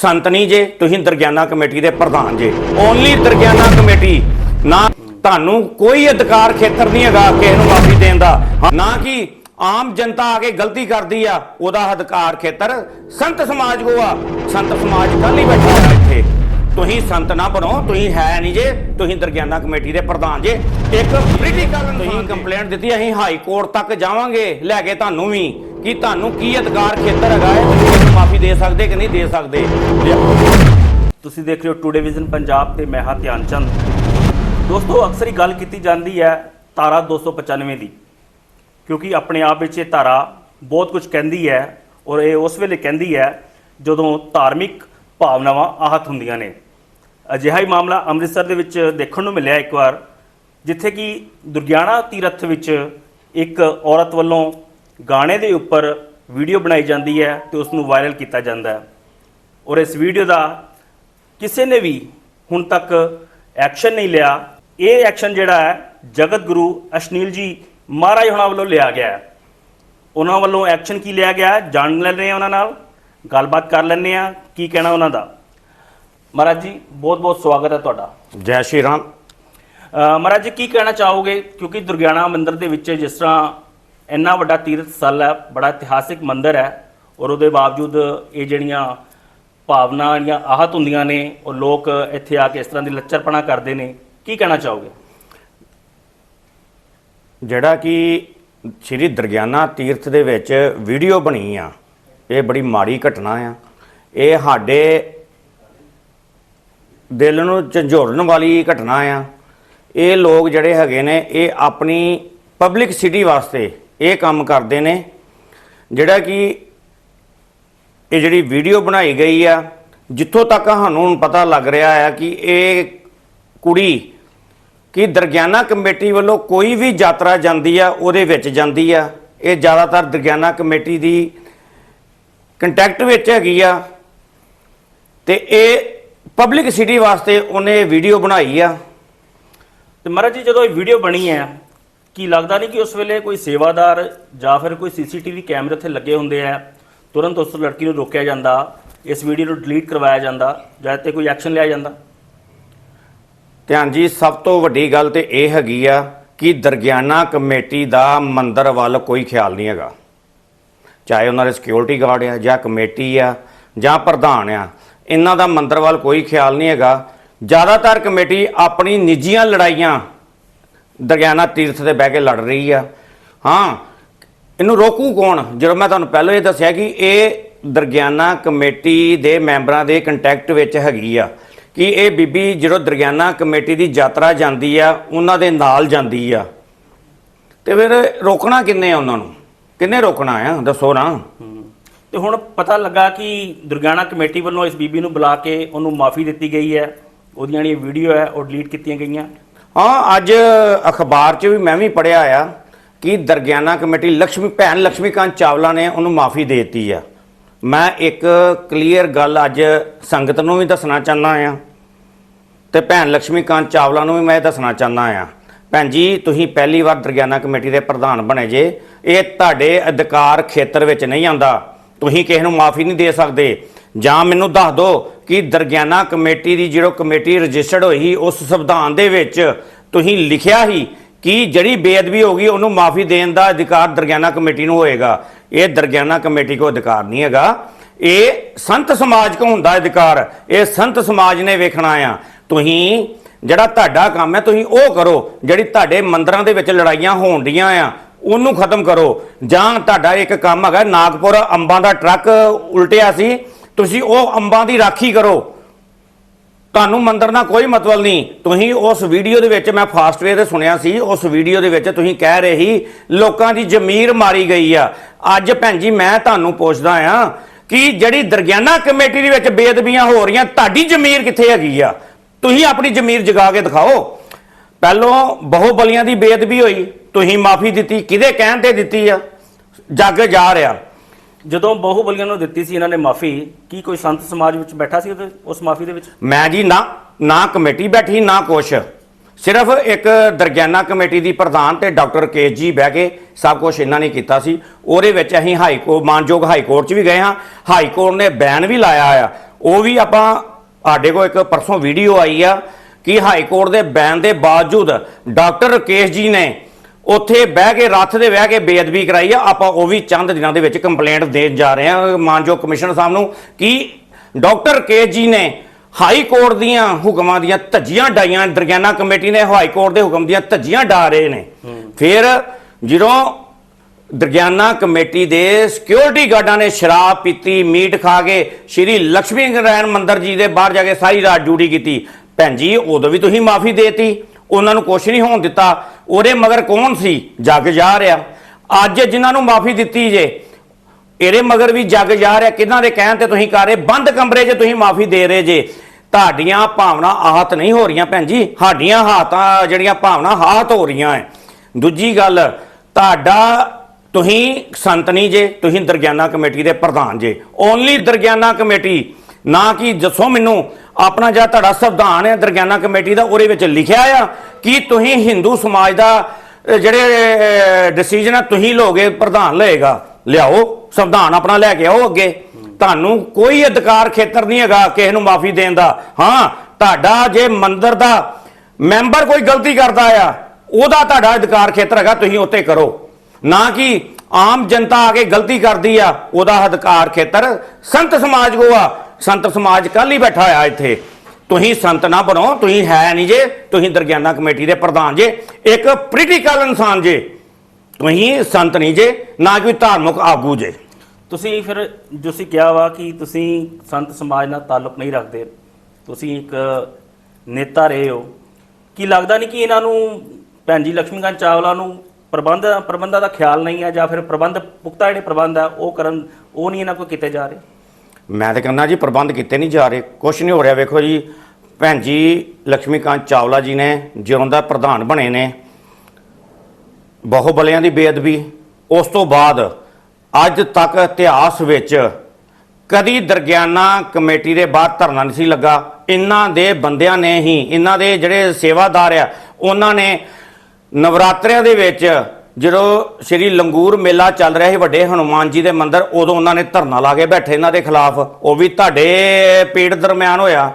ਸੰਤ ਨਹੀਂ ਜੇ ਤੁਸੀਂ ਦਰਗਿਆਨਾ ਕਮੇਟੀ ਦੇ ਪ੍ਰਧਾਨ ਜੇ। Only Durgiana committee. ਨਾ ਤੁਹਾਨੂੰ ਕੋਈ ਅਧਿਕਾਰ ਖੇਤਰ ਨਹੀਂ ਹੈਗਾ ਕਿਸੇ ਨੂੰ ਮਾਫੀ ਦੇਣ ਦਾ। ਨਾ ਕਿ ਆਮ ਜਨਤਾ ਆ ਕੇ ਗਲਤੀ ਕਰਦੀ ਆ ਉਹਦਾ ਅਧਿਕਾਰ ਖੇਤਰ ਸੰਤ ਸਮਾਜ ਕੋ ਆ। ਸੰਤ ਸਮਾਜ ਕੱਲ ਹੀ ਬੈਠਾ ਆ ਇੱਥੇ। ਤੁਸੀਂ ਸੰਤ ਨਾ ਬਣੋ ਤੁਸੀਂ ਹੈ ਨਹੀਂ ਜੇ ਤੁਸੀਂ ਦਰਗਿਆਨਾ ਕਮੇਟੀ ਦੇ ਪ੍ਰਧਾਨ ਜੇ। ਇੱਕ ਪੋਲੀਟੀਕਲ ਤੁਸੀਂ ਕੰਪਲੇਂਟ ਦਿੱਤੀ ਅਸੀਂ ਹਾਈ ਕੋਰਟ ਤੱਕ ਜਾਵਾਂਗੇ ਲੈ ਕੇ ਤੁਹਾਨੂੰ ਵੀ। ਕਿ ਤੁਹਾਨੂੰ ਕੀ ਅਧਿਕਾਰ ਖੇਤਰ ਹੈਗਾ ਹੈ, ਤੁਸੀਂ ਮਾਫੀ ਦੇ ਸਕਦੇ ਕਿ ਨਹੀਂ ਦੇ ਸਕਦੇ? ਤੁਸੀਂ ਦੇਖ ਰਹੇ ਹੋ ਟੂਡੇ ਵਿਜ਼ਨ ਪੰਜਾਬ ਤੇ ਮੈਂ ਹਾਂ ਧਿਆਨ ਚੰਦ ਦੋਸਤੋ, ਅਕਸਰ ਹੀ ਗੱਲ ਕੀਤੀ ਜਾਂਦੀ ਹੈ ਤਾਰਾ 295 ਦੀ, ਕਿਉਂਕਿ ਆਪਣੇ ਆਪ ਵਿੱਚ ਇਹ ਧਾਰਾ ਬਹੁਤ ਕੁਝ ਕਹਿੰਦੀ ਹੈ ਔਰ ਇਹ ਉਸ ਵੇਲੇ ਕਹਿੰਦੀ ਹੈ ਜਦੋਂ ਧਾਰਮਿਕ ਭਾਵਨਾਵਾਂ ਆਹਤ ਹੁੰਦੀਆਂ ਨੇ। ਅਜਿਹਾ ਹੀ ਮਾਮਲਾ ਅੰਮ੍ਰਿਤਸਰ ਦੇ ਵਿੱਚ ਦੇਖਣ ਨੂੰ ਮਿਲਿਆ ਇੱਕ ਵਾਰ, ਜਿੱਥੇ ਕਿ ਦੁਰਗਿਆਣਾ ਤੀਰਥ ਵਿੱਚ ਇੱਕ ਔਰਤ ਵੱਲੋਂ ਗਾਣੇ ਦੇ ਉੱਪਰ ਵੀਡੀਓ ਬਣਾਈ ਜਾਂਦੀ ਹੈ ਤੇ ਉਸ ਨੂੰ ਵਾਇਰਲ ਕੀਤਾ ਜਾਂਦਾ ਹੈ। ਔਰ ਇਸ ਵੀਡੀਓ ਦਾ ਕਿਸੇ ਨੇ ਵੀ ਹੁਣ ਤੱਕ ਐਕਸ਼ਨ ਨਹੀਂ ਲਿਆ। ਇਹ ਐਕਸ਼ਨ ਜਿਹੜਾ ਹੈ ਜਗਤ ਗੁਰੂ ਅਸ਼ਨੀਲ ਜੀ ਮਹਾਰਾਜ ਹੁਣਾਂ ਵੱਲੋਂ ਲਿਆ ਗਿਆ ਹੈ। ਉਹਨਾਂ ਵੱਲੋਂ ਐਕਸ਼ਨ ਕੀ ਲਿਆ ਗਿਆ ਜਾਣ ਲੈਂਦੇ ਆ ਉਹਨਾਂ ਨਾਲ ਗੱਲਬਾਤ ਕਰ ਲੈਂਦੇ ਆ ਕੀ ਕਹਿਣਾ ਉਹਨਾਂ ਦਾ। ਮਹਾਰਾਜ ਜੀ ਬਹੁਤ ਬਹੁਤ ਸਵਾਗਤ ਹੈ ਤੁਹਾਡਾ। ਜੈ ਸ਼੍ਰੀ ਰਾਮ। ਮਹਾਰਾਜ ਜੀ ਕੀ ਕਹਿਣਾ ਚਾਹੋਗੇ? ਕਿਉਂਕਿ ਦੁਰਗਿਆਣਾ ਮੰਦਿਰ ਦੇ ਵਿੱਚ ਜਿਸ ਤਰ੍ਹਾਂ ਇੰਨਾ ਵੱਡਾ ਤੀਰਥ ਸਥਲ ਹੈ, ਬੜਾ ਇਤਿਹਾਸਿਕ ਮੰਦਿਰ ਹੈ ਔਰ ਉਹਦੇ ਬਾਵਜੂਦ ਇਹ ਜਿਹੜੀਆਂ ਭਾਵਨਾ, ਜਿਹੜੀਆਂ ਆਹਤ ਹੁੰਦੀਆਂ ਨੇ ਔਰ ਲੋਕ ਇੱਥੇ ਆ ਕੇ ਇਸ ਤਰ੍ਹਾਂ ਦੀ ਲੱਚਰਪਣਾ ਕਰਦੇ ਨੇ, ਕੀ ਕਹਿਣਾ ਚਾਹੋਗੇ? ਜਿਹੜਾ ਕਿ ਸ੍ਰੀ ਦਰਗਿਆਨਾ ਤੀਰਥ ਦੇ ਵਿੱਚ ਵੀਡੀਓ ਬਣੀ ਆ, ਇਹ ਬੜੀ ਮਾੜੀ ਘਟਨਾ ਆ। ਇਹ ਸਾਡੇ ਦਿਲ ਨੂੰ ਝੰਜੋੜਨ ਵਾਲੀ ਘਟਨਾ ਆ। ਇਹ ਲੋਕ ਜਿਹੜੇ ਹੈਗੇ ਨੇ, ਇਹ ਆਪਣੀ ਪਬਲਿਕ ਸਿਟੀ ਵਾਸਤੇ ਇਹ ਕੰਮ ਕਰਦੇ ਨੇ, ਜਿਹੜਾ ਕਿ ਇਹ ਜਿਹੜੀ ਵੀਡੀਓ ਬਣਾਈ ਗਈ ਆ, ਜਿੱਥੋਂ ਤੱਕ ਸਾਨੂੰ ਹੁਣ ਪਤਾ ਲੱਗ ਰਿਹਾ ਆ ਕਿ ਇਹ ਕੁੜੀ ਕਿ ਦਰਗਿਆਨਾ ਕਮੇਟੀ ਵੱਲੋਂ ਕੋਈ ਵੀ ਯਾਤਰਾ ਜਾਂਦੀ ਆ, ਉਹਦੇ ਵਿੱਚ ਜਾਂਦੀ ਆ। ਇਹ ਜ਼ਿਆਦਾਤਰ ਦਰਗਿਆਨਾ ਕਮੇਟੀ ਦੀ ਕੰਟੈਕਟ ਵਿੱਚ ਹੈਗੀ ਆ। ਤੇ ਇਹ ਪਬਲਿਕ ਸਿਟੀ ਵਾਸਤੇ ਉਹਨੇ ਵੀਡੀਓ ਬਣਾਈ ਆ। ਤੇ ਮਹਾਰਾਜ ਜੀ, ਜਦੋਂ ਇਹ ਵੀਡੀਓ ਬਣੀ ਹੈ ਕੀ ਲੱਗਦਾ ਨਹੀਂ ਕਿ ਉਸ ਵੇਲੇ ਕੋਈ ਸੇਵਾਦਾਰ ਜਾਂ ਫਿਰ ਕੋਈ ਸੀਸੀਟੀਵੀ ਕੈਮਰੇ ਉੱਥੇ ਲੱਗੇ ਹੁੰਦੇ ਆ? ਤੁਰੰਤ ਉਸ ਲੜਕੀ ਨੂੰ ਰੋਕਿਆ ਜਾਂਦਾ, ਇਸ ਵੀਡੀਓ ਨੂੰ ਡਿਲੀਟ ਕਰਵਾਇਆ ਜਾਂਦਾ ਜਾਂ ਤੇ ਕੋਈ ਐਕਸ਼ਨ ਲਿਆ ਜਾਂਦਾ? ਧਿਆਨ ਜੀ, ਸਭ ਤੋਂ ਵੱਡੀ ਗੱਲ ਤੇ ਇਹ ਹੈਗੀ ਆ ਕਿ ਦਰਗਿਆਨਾ ਕਮੇਟੀ ਦਾ ਮੰਦਰ ਵੱਲ ਕੋਈ ਖਿਆਲ ਨਹੀਂ ਹੈਗਾ। ਚਾਹੇ ਉਹਨਾਂ ਦੇ ਸਿਕਿਉਰਿਟੀ ਗਾਰਡ ਆ ਜਾਂ ਕਮੇਟੀ ਆ ਜਾਂ ਪ੍ਰਧਾਨ ਆ, ਇਹਨਾਂ ਦਾ ਮੰਦਰ ਵੱਲ ਕੋਈ ਖਿਆਲ ਨਹੀਂ ਹੈਗਾ। ਜ਼ਿਆਦਾਤਰ ਕਮੇਟੀ ਆਪਣੀ ਨਿੱਜੀਆਂ ਲੜਾਈਆਂ ਦਰਗਿਆਨਾ ਤੀਰਥ ਤੇ ਬਹਿ ਕੇ ਲੜ ਰਹੀ ਆ। ਹਾਂ ਇਹਨੂੰ ਰੋਕੂ ਕੌਣ? ਜਦੋਂ ਮੈਂ ਤੁਹਾਨੂੰ ਪਹਿਲਾਂ ਇਹ ਦੱਸਿਆ ਕਿ ਇਹ ਦਰਗਿਆਨਾ ਕਮੇਟੀ ਦੇ ਮੈਂਬਰਾਂ ਦੇ ਕੰਟੈਕਟ ਵਿੱਚ ਹੈਗੀ ਆ ਕਿ ਇਹ ਬੀਬੀ ਜਦੋਂ ਦਰਗਿਆਨਾ ਕਮੇਟੀ ਦੀ ਯਾਤਰਾ ਜਾਂਦੀ ਆ ਉਹਨਾਂ ਦੇ ਨਾਲ ਜਾਂਦੀ ਆ। ਤੇ ਫਿਰ ਰੋਕਣਾ ਕਿੰਨੇ ਆ ਉਹਨਾਂ ਨੂੰ? ਕਿੰਨੇ ਰੋਕਣਾ ਆ? ਦੱਸੋ ਨਾ। ਹਮ, ਤੇ ਹੁਣ ਪਤਾ ਲੱਗਾ ਕਿ ਦੁਰਗਿਆਣਾ ਕਮੇਟੀ ਵੱਲੋਂ ਇਸ ਬੀਬੀ ਨੂੰ ਬੁਲਾ ਕੇ ਉਹਨੂੰ ਮਾਫੀ ਦਿੱਤੀ ਗਈ ਹੈ। ਉਹਦੀਆਂ ਜਿਹੜੀਆਂ ਵੀਡੀਓ ਹੈ ਉਹ ਡਿਲੀਟ ਕੀਤੀਆਂ ਗਈਆਂ। ਹਾਂ, ਅੱਜ ਅਖਬਾਰ 'ਚ ਵੀ ਮੈਂ ਵੀ ਪੜਿਆ ਆ ਕਿ ਦਰਗਿਆਨਾ ਕਮੇਟੀ ਲక్ష్ਮੀ ਭੈਣ ਲక్ష్ਮੀਕਾਂਤ ਚਾਵਲਾ ਨੇ ਉਹਨੂੰ ਮਾਫੀ ਦੇ ਦਿੱਤੀ ਆ। ਮੈਂ ਇੱਕ ਕਲੀਅਰ ਗੱਲ ਅੱਜ ਸੰਗਤ ਨੂੰ ਵੀ ਦੱਸਣਾ ਚਾਹੁੰਦਾ ਆ ਤੇ ਭੈਣ ਲక్ష్ਮੀਕਾਂਤ ਚਾਵਲਾ ਨੂੰ ਵੀ ਮੈਂ ਦੱਸਣਾ ਚਾਹੁੰਦਾ ਆ। ਭੈਣ ਜੀ, ਤੁਸੀਂ ਪਹਿਲੀ ਵਾਰ ਦਰਗਿਆਨਾ ਕਮੇਟੀ ਦੇ ਪ੍ਰਧਾਨ ਬਣੇ ਜੇ, ਇਹ ਤੁਹਾਡੇ ਅਧਿਕਾਰ ਖੇਤਰ ਵਿੱਚ ਨਹੀਂ ਆਉਂਦਾ। ਤੁਸੀਂ ਕਿਸੇ ਨੂੰ ਮਾਫੀ ਨਹੀਂ ਦੇ ਸਕਦੇ। ਜਾਂ ਮੈਨੂੰ ਦੱਸ ਦਿਓ ਕਿ ਦਰਗਿਆਨਾ ਕਮੇਟੀ ਦੀ ਜਿਹੜਾ ਕਮੇਟੀ ਰਜਿਸਟਰਡ ਹੋਈ ਸੀ, ਉਸ ਸੰਵਿਧਾਨ ਦੇ ਵਿੱਚ ਤੁਸੀਂ ਲਿਖਿਆ ਸੀ ਕਿ ਜਿਹੜੀ ਬੇਅਦਬੀ ਹੋ ਗਈ ਉਹਨੂੰ ਮਾਫੀ ਦੇਣ ਦਾ ਅਧਿਕਾਰ ਦਰਗਿਆਨਾ ਕਮੇਟੀ ਨੂੰ ਹੋਏਗਾ। ਇਹ ਦਰਗਿਆਨਾ ਕਮੇਟੀ ਕੋ ਅਧਿਕਾਰ ਨਹੀਂ ਹੈਗਾ। ਇਹ ਸੰਤ ਸਮਾਜ ਕੋ ਹੁੰਦਾ ਅਧਿਕਾਰ। ਇਹ ਸੰਤ ਸਮਾਜ ਨੇ ਵੇਖਣਾ ਆ। ਤੁਸੀਂ ਜਿਹੜਾ ਤੁਹਾਡਾ ਕੰਮ ਹੈ ਤੁਸੀਂ ਉਹ ਕਰੋ। ਜਿਹੜੀ ਤੁਹਾਡੇ ਮੰਦਰਾਂ ਦੇ ਵਿੱਚ ਲੜਾਈਆਂ ਹੋਣ ਡੀਆਂ ਆ ਉਹਨੂੰ ਖਤਮ ਕਰੋ। ਜਾਂ ਤੁਹਾਡਾ ਇੱਕ ਕੰਮ ਹੈਗਾ ਨਾਗਪੁਰ ਅੰਬਾਂ ਦਾ ਟਰੱਕ ਉਲਟਿਆ ਸੀ ਤੁਸੀਂ ਉਹ ਅੰਬਾਂ ਦੀ ਰਾਖੀ ਕਰੋ। ਤੁਹਾਨੂੰ ਮੰਦਰ ਨਾਲ ਕੋਈ ਮਤਲਬ ਨਹੀਂ। ਤੁਸੀਂ ਉਸ ਵੀਡੀਓ ਦੇ ਵਿੱਚ, ਮੈਂ ਫਾਸਟਵੇ ਤੇ ਸੁਣਿਆ ਸੀ, ਉਸ ਵੀਡੀਓ ਦੇ ਵਿੱਚ ਤੁਸੀਂ ਕਹਿ ਰਹੇ ਸੀ, ਲੋਕਾਂ ਦੀ ਜ਼ਮੀਰ ਮਾਰੀ ਗਈ ਆ। ਅੱਜ ਭੈਣ ਜੀ, ਮੈਂ ਤੁਹਾਨੂੰ ਪੁੱਛਦਾ ਆ ਕਿ ਜਿਹੜੀ ਦਰਗਿਆਨਾ ਕਮੇਟੀ ਦੇ ਵਿੱਚ ਬੇਅਦਬੀਆਂ ਹੋ ਰਹੀਆਂ, ਤੁਹਾਡੀ ਜ਼ਮੀਰ ਕਿੱਥੇ ਹੈਗੀ ਆ? ਤੁਸੀਂ ਆਪਣੀ ਜ਼ਮੀਰ ਜਗਾ ਕੇ ਦਿਖਾਓ। ਪਹਿਲੋਂ ਬਹੁ ਬਲੀਆਂ ਦੀ ਬੇਅਦਬੀ ਹੋਈ। ਤੁਸੀਂ ਮਾਫੀ ਦਿੱਤੀ, ਕਿਹਦੇ ਕਹਿਣ ਤੇ ਦਿੱਤੀ ਆ? ਜੱਗ ਜਾ ਰਿਹਾ। ਜਦੋਂ ਬਹੁ ਨੂੰ ਦਿੱਤੀ ਸੀ ਇਹਨਾਂ ਨੇ ਮਾਫੀ, ਕੀ ਕੋਈ ਸੰਤ ਸਮਾਜ ਵਿੱਚ ਬੈਠਾ ਸੀ ਉਹਦੇ, ਉਸ ਮਾਫੀ ਦੇ ਵਿੱਚ? ਮੈਂ ਜੀ ਨਾ ਨਾ ਕਮੇਟੀ ਬੈਠੀ, ਨਾ ਕੁਛ। ਸਿਰਫ ਇੱਕ ਦਰਗਿਆਨਾ ਕਮੇਟੀ ਦੀ ਪ੍ਰਧਾਨ ਤੇ ਡਾਕਟਰ ਕੇਸ ਜੀ ਬਹਿ ਕੇ ਸਭ ਕੁਝ ਇਹਨਾਂ ਨੇ ਕੀਤਾ ਸੀ। ਉਹਦੇ ਵਿੱਚ ਅਸੀਂ ਹਾਈ ਕੋਰਟ ਮਾਨਯੋਗ ਹਾਈ ਕੋਰਟ 'ਚ ਵੀ ਗਏ ਹਾਂ। ਹਾਈ ਕੋਰਟ ਨੇ ਬੈਨ ਵੀ ਲਾਇਆ ਆ। ਉਹ ਵੀ ਆਪਾਂ, ਸਾਡੇ ਕੋਲ ਇੱਕ ਪਰਸੋਂ ਵੀਡੀਓ ਆਈ ਆ ਕਿ ਹਾਈ ਕੋਰਟ ਦੇ ਬੈਨ ਦੇ ਬਾਵਜੂਦ ਡਾਕਟਰ ਰਕੇਸ਼ ਜੀ ਨੇ ਉੱਥੇ ਬਹਿ ਕੇ ਰੱਥ ਦੇ ਬਹਿ ਕੇ ਬੇਅਦਬੀ ਕਰਾਈ ਆ। ਆਪਾਂ ਉਹ ਵੀ ਚੰਦ ਦਿਨਾਂ ਦੇ ਵਿੱਚ ਕੰਪਲੇਂਟ ਦੇਣ ਜਾ ਰਹੇ ਹਾਂ। ਮਾਨਯੋਗ ਕਮਿਸ਼ਨਰ ਸਾਹਿਬ ਨੂੰ ਕਿ ਡਾਕਟਰ ਕੇ ਜੀ ਨੇ ਹਾਈ ਕੋਰਟ ਦੀਆਂ ਹੁਕਮਾਂ ਦੀਆਂ ਧੱਜੀਆਂ ਡਾਈਆਂ। ਦਰਗਿਆਨਾ ਕਮੇਟੀ ਨੇ ਹਾਈ ਕੋਰਟ ਦੇ ਹੁਕਮ ਦੀਆਂ ਧੱਜੀਆਂ ਡਾ ਰਹੇ ਨੇ। ਫਿਰ ਜਦੋਂ ਦਰਗਿਆਨਾ ਕਮੇਟੀ ਦੇ ਸਿਕਿਉਰਿਟੀ ਗਾਰਡਾਂ ਨੇ ਸ਼ਰਾਬ ਪੀਤੀ, ਮੀਟ ਖਾ ਕੇ ਸ਼੍ਰੀ ਲక్ష్ਮੀ ਨਾਰਾਇਣ ਮੰਦਿਰ ਜੀ ਦੇ ਬਾਹਰ ਜਾ ਕੇ ਸਾਰੀ ਰਾਤ ਡਿਊਟੀ ਕੀਤੀ। ਭੈਣ ਜੀ, ਉਦੋਂ ਵੀ ਤੁਸੀਂ ਮਾਫੀ ਦੇਤੀ। ਉਹਨਾਂ ਨੂੰ ਕੁਛ ਨਹੀਂ ਹੋਣ ਦਿੱਤਾ। ਉਹਦੇ ਮਗਰ ਕੌਣ ਸੀ? ਜੱਗ ਜਾ ਰਿਹਾ। ਅੱਜ ਜਿਨ੍ਹਾਂ ਨੂੰ ਮਾਫੀ ਦਿੱਤੀ ਜੇ, ਇਹਦੇ ਮਗਰ ਵੀ ਜੱਗ ਜਾ ਰਿਹਾ। ਕਿਹਨਾਂ ਦੇ ਕਹਿਣ ਤੇ ਤੁਸੀਂ ਕਰ ਰਹੇ? ਬੰਦ ਕਮਰੇ 'ਚ ਤੁਸੀਂ ਮਾਫੀ ਦੇ ਰਹੇ ਜੇ। ਤੁਹਾਡੀਆਂ ਭਾਵਨਾ ਆਹਤ ਨਹੀਂ ਹੋ ਰਹੀਆਂ ਭੈਣ ਜੀ। ਸਾਡੀਆਂ ਹਾਤਾਂ ਜਿਹੜੀਆਂ ਭਾਵਨਾ ਹਾਤ ਹੋ ਰਹੀਆਂ ਐ। ਦੂਜੀ ਗੱਲ, ਤੁਹਾਡਾ ਤੁਸੀਂ ਸੰਤ ਨਹੀਂ ਜੇ, ਤੁਸੀਂ ਦਰਗਿਆਨਾ ਕਮੇਟੀ ਦੇ ਪ੍ਰਧਾਨ ਜੇ। ਓਨਲੀ ਦਰਗਿਆਨਾ ਕਮੇਟੀ, ਨਾ ਕਿ ਦੱਸੋ ਮੈਨੂੰ ਆਪਣਾ ਜਿਹੜਾ ਤੁਹਾਡਾ ਸੰਵਿਧਾਨ ਹੈ, ਦਰਗਿਆਨਾ ਕਮੇਟੀ ਦਾ, ਉਹਦੇ ਵਿੱਚ ਲਿਖਿਆ ਆ ਕਿ ਤੁਸੀਂ ਹਿੰਦੂ ਸਮਾਜ ਦਾ ਜਿਹੜੇ ਡਿਸੀਜਨ ਆ, ਤੁਸੀਂ ਲੋਗੇ, ਪ੍ਰਧਾਨ ਲਏਗਾ। ਲਿਆਓ, ਸੰਵਿਧਾਨ ਆਪਣਾ ਲੈ ਕੇ ਆਓ ਅੱਗੇ। ਤੁਹਾਨੂੰ ਕੋਈ ਅਧਿਕਾਰ ਖੇਤਰ ਨਹੀਂ ਹੈਗਾ ਕਿਸੇ ਨੂੰ ਮਾਫੀ ਦੇਣ ਦਾ। ਹਾਂ, ਤੁਹਾਡਾ ਜੇ ਮੰਦਰ ਦਾ ਮੈਂਬਰ ਕੋਈ ਗਲਤੀ ਕਰਦਾ ਆ, ਉਹਦਾ ਤੁਹਾਡਾ ਅਧਿਕਾਰ ਖੇਤਰ ਹੈਗਾ, ਤੁਸੀਂ ਉੱਤੇ ਕਰੋ। ਨਾ ਕਿ ਆਮ ਜਨਤਾ ਆ ਕੇ ਗਲਤੀ ਕਰਦੀ ਆ, ਉਹਦਾ ਅਧਿਕਾਰ ਖੇਤਰ ਸੰਤ ਸਮਾਜ ਕੋ ਆ ਸੰਤ ਸਮਾਜ ਕੱਲ ਹੀ ਬੈਠਾ ਹੋਇਆ ਇੱਥੇ। ਤੁਸੀਂ ਸੰਤ ਨਾ ਬਣੋ, ਤੁਸੀਂ ਹੈ ਨਹੀਂ ਜੇ, ਤੁਸੀਂ ਦਰਗਿਆਨਾ ਕਮੇਟੀ ਦੇ ਪ੍ਰਧਾਨ ਜੇ। ਇੱਕ ਪੋਲੀਟੀਕਲ ਇਨਸਾਨ ਜੇ। ਤੁਸੀਂ ਸੰਤ ਨਹੀਂ ਜੇ, ਨਾ ਕੋਈ ਧਾਰਮਿਕ ਆਗੂ ਜੇ। ਤੁਸੀਂ ਫਿਰ ਜੋ ਤੁਸੀਂ ਕਿਹਾ ਵਾ ਕਿ ਤੁਸੀਂ ਸੰਤ ਸਮਾਜ ਨਾਲ ਤਾਲੁਕ ਨਹੀਂ ਰੱਖਦੇ। ਤੁਸੀਂ ਇੱਕ ਨੇਤਾ ਰਹੇ ਹੋ। ਕੀ ਲੱਗਦਾ ਨਹੀਂ ਕਿ ਇਹਨਾਂ ਨੂੰ ਭੈਣ ਜੀ ਲక్ష్ਮੀਕਾਂਤ ਚਾਵਲਾ ਨੂੰ ਪ੍ਰਬੰਧ, ਪ੍ਰਬੰਧਾਂ ਦਾ ਖਿਆਲ ਨਹੀਂ ਹੈ ਜਾਂ ਫਿਰ ਪ੍ਰਬੰਧ, ਪੁਖਤਾ ਜਿਹੜੇ ਪ੍ਰਬੰਧ ਆ, ਉਹ ਕਰਨ, ਉਹ ਨਹੀਂ ਇਹਨਾਂ ਕੋਲ ਕੀਤੇ ਜਾ ਰਹੇ? ਮੈਂ ਤਾਂ ਕਹਿੰਦਾ ਜੀ, ਪ੍ਰਬੰਧ ਕੀਤੇ ਨਹੀਂ ਜਾ ਰਹੇ। ਕੁਛ ਨਹੀਂ ਹੋ ਰਿਹਾ। ਵੇਖੋ ਜੀ, ਭੈਣ ਜੀ ਲక్ష్ਮੀਕਾਂਤ ਚਾਵਲਾ ਜੀ ਨੇ ਜਿਉਂਦਾ ਪ੍ਰਧਾਨ ਬਣੇ ਨੇ। ਬਹੁਬਲਿਆਂ ਦੀ ਬੇਅਦਬੀ। ਉਸ ਤੋਂ ਬਾਅਦ ਅੱਜ ਤੱਕ ਇਤਿਹਾਸ ਵਿੱਚ ਕਦੀ ਦਰਗਿਆਨਾ ਕਮੇਟੀ ਦੇ ਬਾਹਰ ਧਰਨਾ ਨਹੀਂ ਸੀ ਲੱਗਾ। ਇਹਨਾਂ ਦੇ ਬੰਦਿਆਂ ਨੇ ਹੀ, ਇਹਨਾਂ ਦੇ ਜਿਹੜੇ ਸੇਵਾਦਾਰ ਆ, ਉਹਨਾਂ ਨੇ ਨਵਰਾਤਰਿਆਂ ਦੇ ਵਿੱਚ ਜਦੋਂ ਸ੍ਰੀ ਲੰਗੂਰ ਮੇਲਾ ਚੱਲ ਰਿਹਾ ਸੀ ਵੱਡੇ ਹਨੂਮਾਨ ਜੀ ਦੇ ਮੰਦਿਰ, ਉਦੋਂ ਉਹਨਾਂ ਨੇ ਧਰਨਾ ਲਾ ਕੇ ਬੈਠੇ ਇਹਨਾਂ ਦੇ ਖਿਲਾਫ। ਉਹ ਵੀ ਤੁਹਾਡੇ ਪੀੜ ਦਰਮਿਆਨ ਹੋਇਆ।